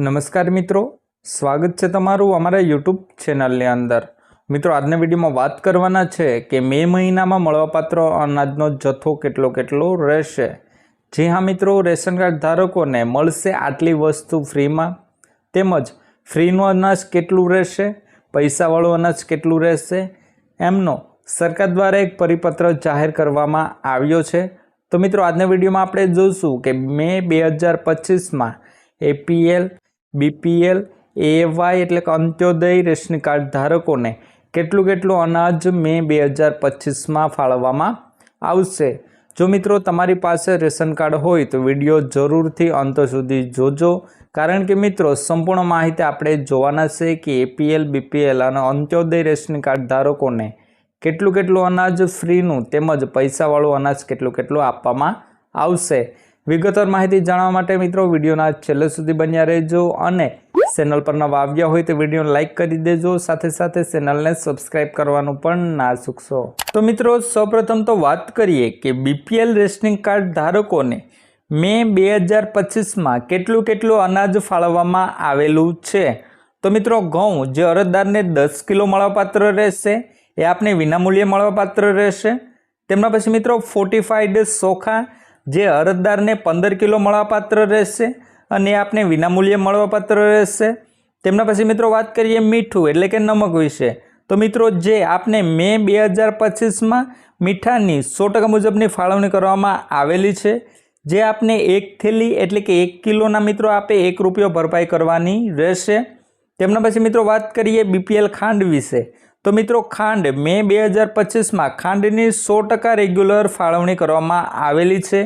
નમસ્કાર મિત્રો. સ્વાગત છે તમારું અમારા યુટ્યુબ ચેનલની અંદર. મિત્રો, આજના વિડીયોમાં વાત કરવાના છે કે મે મહિનામાં મળવાપાત્ર અનાજનો જથ્થો કેટલો કેટલો રહેશે. જી હા મિત્રો, રેશન કાર્ડ ધારકોને મળશે આટલી વસ્તુ ફ્રીમાં? તેમજ ફ્રીનું અનાજ કેટલું રહેશે? પૈસાવાળું અનાજ કેટલું રહેશે? એમનો સરકાર દ્વારા એક પરિપત્ર જાહેર કરવામાં આવ્યો છે. તો મિત્રો, આજના વિડીયોમાં આપણે જોઈશું કે મે બે હજાર પચીસમાં એપીએલ બીપીએલ એવાય એટલે કે અંત્યોદય રેશન કાર્ડ ધારકોને કેટલું કેટલું અનાજ મે બે હજાર પચીસમાં ફાળવવામાં આવશે? જો મિત્રો તમારી પાસે રેશન કાર્ડ હોય તો વીડિયો જરૂરથી અંત સુધી જોજો. કારણ કે મિત્રો, સંપૂર્ણ માહિતી આપણે જોવાના છે કે એપીએલ બીપીએલ અને અંત્યોદય રેશન કાર્ડ ધારકોને કેટલું કેટલું અનાજ ફ્રીનું તેમજ પૈસાવાળું અનાજ કેટલું કેટલું આપવામાં આવશે. વિગતવાર માહિતી જાણવા માટે મિત્રો વિડીયોના છેલ્લે સુધી બન્યા રહેજો અને ચેનલ પર નવા આવ્યા હોય તો વીડિયો લાઇક કરી દેજો, સાથે સાથે ચેનલને સબસ્ક્રાઇબ કરવાનું પણ ના ચૂકશો. તો મિત્રો, સૌપ્રથમ તો વાત કરીએ કે બીપીએલ રેશનિંગ કાર્ડ ધારકોને મે બે હજાર પચીસમાં કેટલું કેટલું અનાજ ફાળવવામાં આવેલું છે? તો મિત્રો, ઘઉં જે અરજદારને દસ કિલો મળવાપાત્ર રહેશે, એ આપને વિનામૂલ્યે મળવાપાત્ર રહેશે. તેમના પછી મિત્રો ફોર્ટિફાઈડ ચોખા જે અરજદારને પંદર કિલો મળવાપાત્ર રહેશે અને આપને વિનામૂલ્યે મળવાપાત્ર રહેશે. તેમના પછી મિત્રો વાત કરીએ મીઠું, એટલે કે નમક વિશે. તો મિત્રો, જે આપને મે બે હજાર પચીસમાં મીઠાની સો ટકા મુજબની ફાળવણી કરવામાં આવેલી છે, જે આપને એક થેલી એટલે કે એક કિલોના મિત્રો આપે એક રૂપિયો ભરપાઈ કરવાની રહેશે. તેમના પછી મિત્રો વાત કરીએ બીપીએલ ખાંડ વિશે. તો મિત્રો, ખાંડ મે બે હજાર પચીસમાં ખાંડની સો ટકા રેગ્યુલર ફાળવણી કરવામાં આવેલી છે.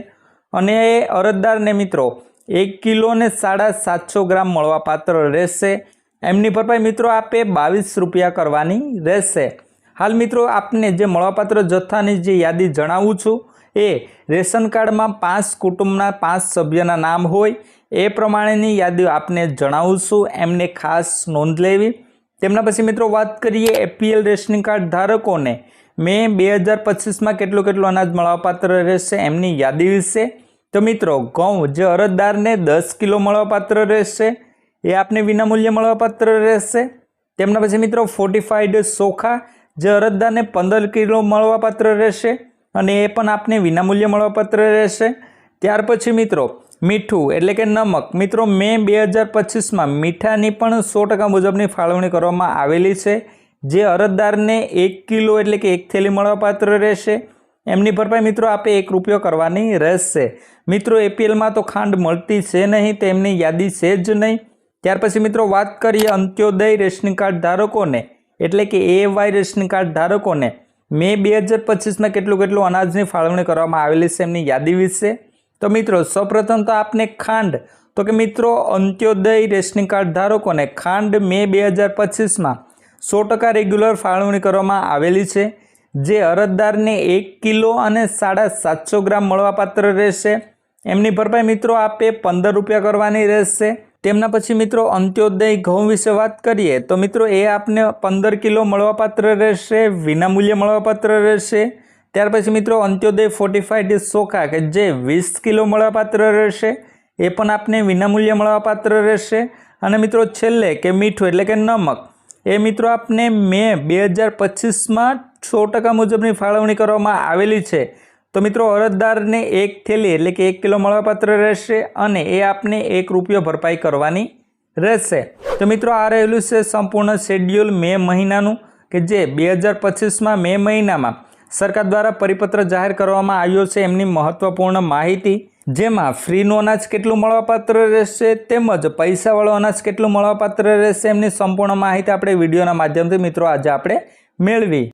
અને અરજદારને મિત્રો, એક કિલો ને સાડા સાતસો ગ્રામ મળવાપાત્ર રહેશે. એમની ભરપાઈ મિત્રો આપે બાવીસ રૂપિયા કરવાની રહેશે. હાલ મિત્રો, આપને જે મળવાપાત્ર જથ્થાની જે યાદી જણાવું છું, એ રેશન કાર્ડમાં પાંચ કુટુંબના પાંચ સભ્યના નામ હોય, એ પ્રમાણેની યાદી આપને જણાવું છું. એમને ખાસ નોંધ લેવી. તેમના પછી મિત્રો, વાત કરીએ એપીએલ રેશનિંગ કાર્ડ ધારકોને. મે બે હજાર પચીસમાં કેટલું કેટલું અનાજ મળવાપાત્ર રહેશે, એમની યાદી વિશે. તો મિત્રો, ઘઉં જે અરજદારને દસ કિલો મળવાપાત્ર રહેશે, એ આપને વિનામૂલ્યે મળવાપાત્ર રહેશે. તેમના પછી મિત્રો ફોર્ટિફાઈડ સોખા જે અરજદારને પંદર કિલો મળવાપાત્ર રહેશે અને એ પણ આપને વિનામૂલ્યે મળવાપાત્ર રહેશે. ત્યાર પછી મિત્રો, મીઠું એટલે કે નમક. મિત્રો, મે બે હજાર પચીસમાં મીઠાની પણ સો ટકા મુજબની ફાળવણી કરવામાં આવેલી છે. જે અરજદારને એક કિલો એટલે કે એક થેલી મળવાપાત્ર રહેશે. એમની ભરપાઈ મિત્રો આપે એક રૂપિયો કરવાની રહેશે મિત્રો એપીએલમાં તો ખાંડ મળતી છે નહીં, તેમની યાદી છે જ નહીં. ત્યાર પછી મિત્રો વાત કરીએ અંત્યોદય રેશન કાર્ડ ધારકોને. એટલે કે એ વાય રેશન કાર્ડ ધારકોને. મે બે હજાર પચીસમાં કેટલું કેટલું અનાજની ફાળવણી કરવામાં આવેલી છે એમની યાદી વિશે? તો મિત્રો, સૌપ્રથમ તો આપને ખાંડ. તો કે મિત્રો, અંત્યોદય રેશન કાર્ડ ધારકોને ખાંડ મે બે હજાર પચીસમાં સો ટકા રેગ્યુલર ફાળવણી કરવામાં આવેલી છે. જે અરજદારને એક કિલો અને સાડા સાતસો ગ્રામ મળવાપાત્ર રહેશે. એમની ભરપાઈ મિત્રો આપે પંદર રૂપિયા કરવાની રહેશે. તેમના પછી મિત્રો અંત્યોદય ઘઉં વિશે વાત કરીએ તો મિત્રો એ આપને પંદર કિલો મળવાપાત્ર રહેશે, વિનામૂલ્યે મળવાપાત્ર રહેશે. ત્યાર પછી મિત્રો અંત્યોદય ફોર્ટી ફોર્ટિફાઈડ સોકા કે જે વીસ કિલો મળવાપાત્ર રહેશે. એ પણ આપને વિનામૂલ્યે મળવાપાત્ર રહેશે. અને મિત્રો છેલ્લે કે મીઠું એટલે કે નમક. એ મિત્રો આપને મે બે હજાર પચીસમાં સો ટકા મુજબની ફાળવણી કરવામાં આવેલી છે. તો મિત્રો, અરજદારને એક થેલી એટલે કે એક કિલો મળવાપાત્ર રહેશે અને એ આપને એક રૂપિયો ભરપાઈ કરવાની રહેશે. તો મિત્રો, આ રહેલું છે સંપૂર્ણ શેડ્યુલ મે મહિનાનું, કે જે બે હજાર પચીસમાં મે મહિનામાં સરકાર દ્વારા પરિપત્ર જાહેર કરવામાં આવ્યો છે એમની મહત્વપૂર્ણ માહિતી. જેમાં ફ્રીનું અનાજ કેટલું મળવાપાત્ર રહેશે તેમજ પૈસાવાળો અનાજ કેટલું મળવાપાત્ર રહેશે એમની સંપૂર્ણ માહિતી આપણે વિડીયોના માધ્યમથી મિત્રો આજે આપણે મેળવી.